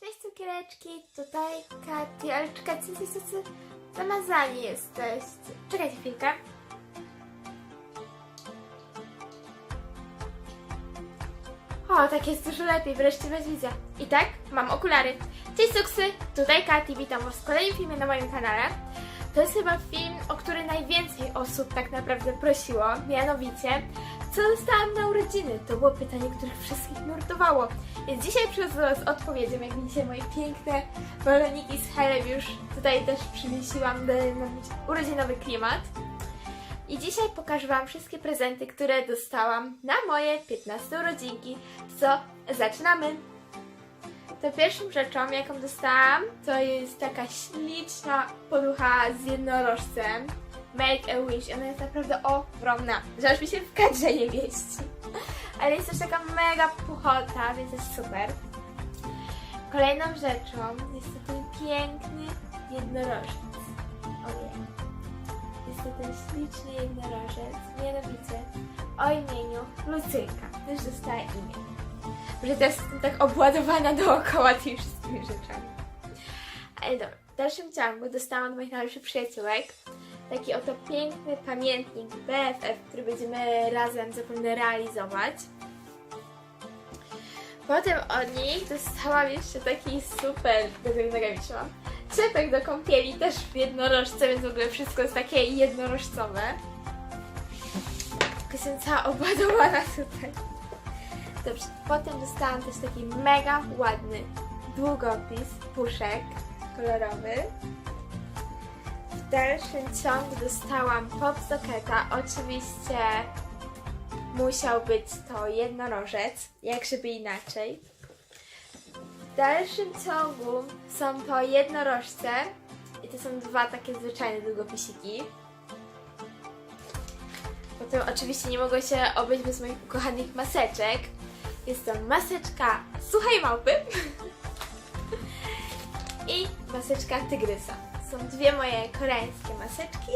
Cześć cukiereczki, tutaj Katy, ale czekajcie, jesteście zamazani jesteście. Czekajcie chwilkę. O, tak jest dużo lepiej, wreszcie was widzę. I tak, mam okulary. Cześć suksy, tutaj Katy, witam was w kolejnym filmie na moim kanale. To jest chyba film, o który najwięcej osób tak naprawdę prosiło, mianowicie, co dostałam na urodziny? To było pytanie, które wszystkich nurtowało. Więc dzisiaj przychodzę z odpowiedzią, jak widzicie, moje piękne baloniki z Helem już tutaj też przywiesiłam, by mieć urodzinowy klimat. I dzisiaj pokażę Wam wszystkie prezenty, które dostałam na moje 15 urodzinki. Co? Zaczynamy! To pierwszą rzeczą, jaką dostałam, to jest taka śliczna poducha z jednorożcem. Make a Wish. Ona jest naprawdę ogromna, że aż mi się w kadrze nie mieści. Ale jest też taka mega puchota, więc jest super. Kolejną rzeczą jest to ten piękny jednorożec. Ojej. Jest to ten śliczny jednorożec, mianowicie o imieniu Lucynka. Też dostaje imię. Może teraz jestem tak obładowana dookoła tymi wszystkimi rzeczami. Ale dobra, w dalszym ciągu dostałam od moich najlepszych przyjaciółek taki oto piękny pamiętnik BFF, który będziemy razem zapewne realizować. Potem od nich dostałam jeszcze taki super, do tego nogami trzymam, czepek do kąpieli, też w jednorożce, więc w ogóle wszystko jest takie jednorożcowe. Tylko Jestem cała obładowana tutaj. Dobrze, potem dostałam też taki mega ładny długopis, puszek kolorowy. W dalszym ciągu dostałam popsocketa. Oczywiście musiał być to jednorożec, jak żeby inaczej. W dalszym ciągu są to jednorożce i to są dwa takie zwyczajne długopisiki. Potem oczywiście nie mogło się obejść bez moich ukochanych maseczek. Jest to maseczka suchej małpy i maseczka tygrysa. Są dwie moje koreańskie maseczki.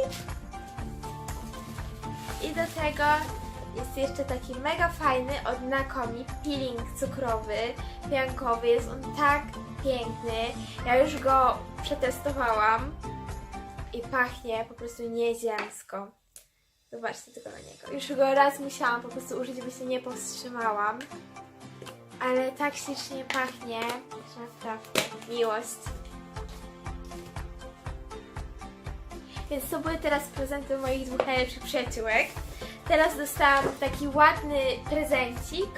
I do tego jest jeszcze taki mega fajny od Nakomi peeling cukrowy, piankowy. Jest on tak piękny. Ja już go przetestowałam i pachnie po prostu nieziemsko. Zobaczcie tylko na niego. Już go raz musiałam po prostu użyć, by się nie powstrzymałam. Ale tak ślicznie pachnie, że naprawdę miłość. Więc to były teraz prezenty moich dwóch najlepszych przyjaciółek. Teraz dostałam taki ładny prezencik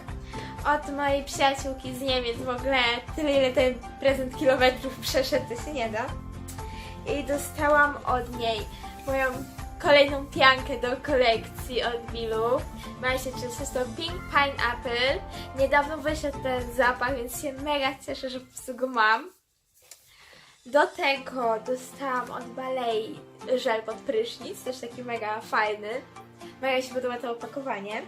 od mojej przyjaciółki z Niemiec. W ogóle tyle, ile ten prezent kilometrów przeszedł, to się nie da. I dostałam od niej moją kolejną piankę do kolekcji od Bilu. Ma się jest to Pink Pineapple. Niedawno wyszedł ten zapach, więc się mega cieszę, że po prostu go mam. Do tego dostałam od Balei żel pod prysznic, też taki mega fajny. Mega się podoba to opakowanie.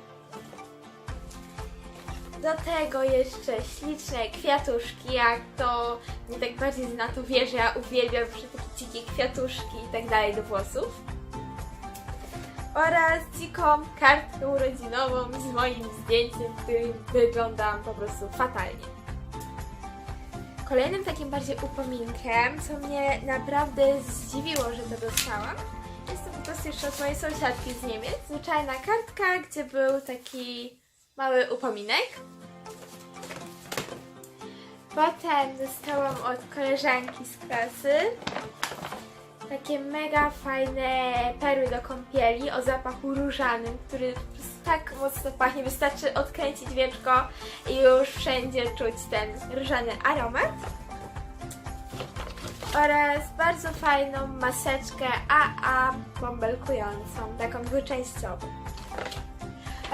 Do tego jeszcze śliczne kwiatuszki, jak to nie tak bardziej na to wierzę, ja uwielbiam wszystkie takie dzikie kwiatuszki i tak dalej do włosów. Oraz dziką kartkę urodzinową z moim zdjęciem, w którym wyglądam po prostu fatalnie. Kolejnym takim bardziej upominkiem, co mnie naprawdę zdziwiło, że to dostałam, jest to po prostu jeszcze od mojej sąsiadki z Niemiec. Zwyczajna kartka, gdzie był taki mały upominek. Potem dostałam od koleżanki z klasy takie mega fajne perły do kąpieli o zapachu różanym, który tak mocno pachnie. Wystarczy odkręcić wieczko i już wszędzie czuć ten różany aromat. Oraz bardzo fajną maseczkę AA bąbelkującą, taką dwuczęściową.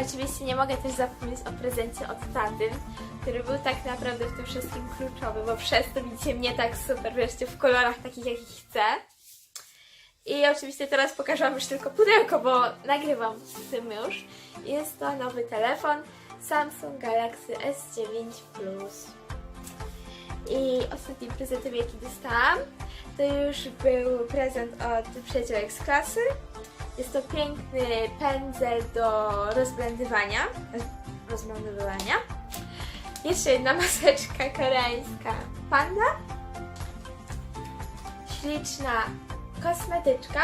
Oczywiście nie mogę też zapomnieć o prezencie od taty, który był tak naprawdę w tym wszystkim kluczowy, bo przez to widzicie mnie tak super, wreszcie w kolorach takich, jakich chcę. I oczywiście teraz pokażę Wam już tylko pudełko, bo nagrywam z tym już. Jest to nowy telefon Samsung Galaxy S9 Plus. I ostatnim prezentem, jaki dostałam, to już był prezent od przyjaciółek z klasy. Jest to piękny pędzel do rozblendywania. Rozblendywania. Jeszcze jedna maseczka koreańska Panda. Śliczna kosmetyczka.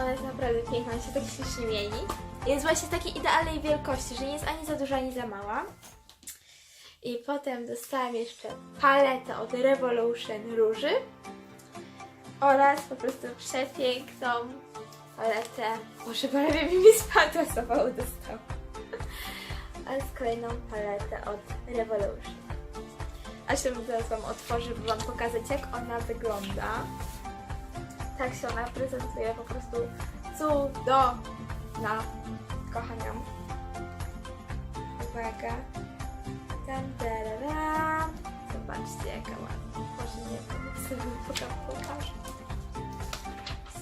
Ona jest naprawdę piękna, ona się tak ślicznie mieni. Jest właśnie takiej idealnej wielkości, że nie jest ani za duża, ani za mała. I potem dostałam jeszcze paletę od Revolution Róży oraz po prostu przepiękną paletę. Boże, prawie mi spadła z zawału dostałam. Ale z kolejną paletę od Revolution. A się zaraz Wam otworzę, by Wam pokazać jak ona wygląda. Tak się ona prezentuje, po prostu cudowna. Kocham ją. Uwaga. Tam, tararam. Zobaczcie jaka ładna. Może nie wiem, sobie poka- pokażę.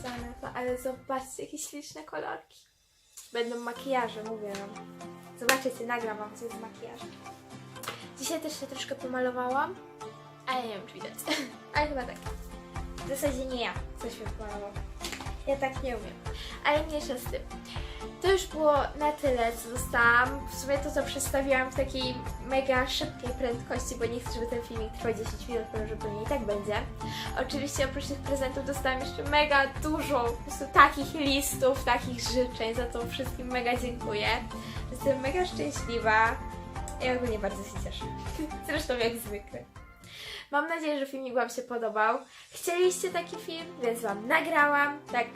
Same to, ale zobaczcie jakie śliczne kolorki. Będą makijaże, mówię wam. Zobaczycie, nagram wam coś z makijażem. Dzisiaj też się troszkę pomalowałam, ale nie wiem czy widać. ale chyba tak. W zasadzie nie ja, coś pomalował. Ja tak nie umiem. Ale mniejsza z tym. To już było na tyle, co dostałam. W sumie to, co przedstawiłam w takiej mega szybkiej prędkości, bo nie chcę, żeby ten filmik trwał 10 minut, powiem, że pewnie i tak będzie. Oczywiście oprócz tych prezentów dostałam jeszcze mega dużo po prostu takich listów, takich życzeń. Za to wszystkim mega dziękuję. Jestem mega szczęśliwa. Ja ogólnie bardzo się cieszę. Zresztą jak zwykle. Mam nadzieję, że filmik Wam się podobał. Chcieliście taki film, więc Wam nagrałam tak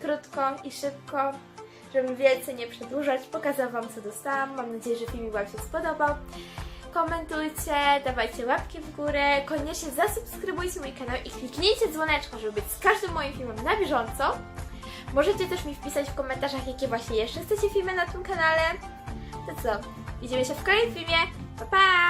krótko i szybko, żeby więcej nie przedłużać. Pokazałam Wam, co dostałam. Mam nadzieję, że filmik Wam się spodobał. Komentujcie, dawajcie łapki w górę, koniecznie zasubskrybujcie mój kanał i kliknijcie dzwoneczko, żeby być z każdym moim filmem na bieżąco. Możecie też mi wpisać w komentarzach, jakie właśnie jeszcze chcecie filmy na tym kanale. To co? Widzimy się w kolejnym filmie. Pa, pa!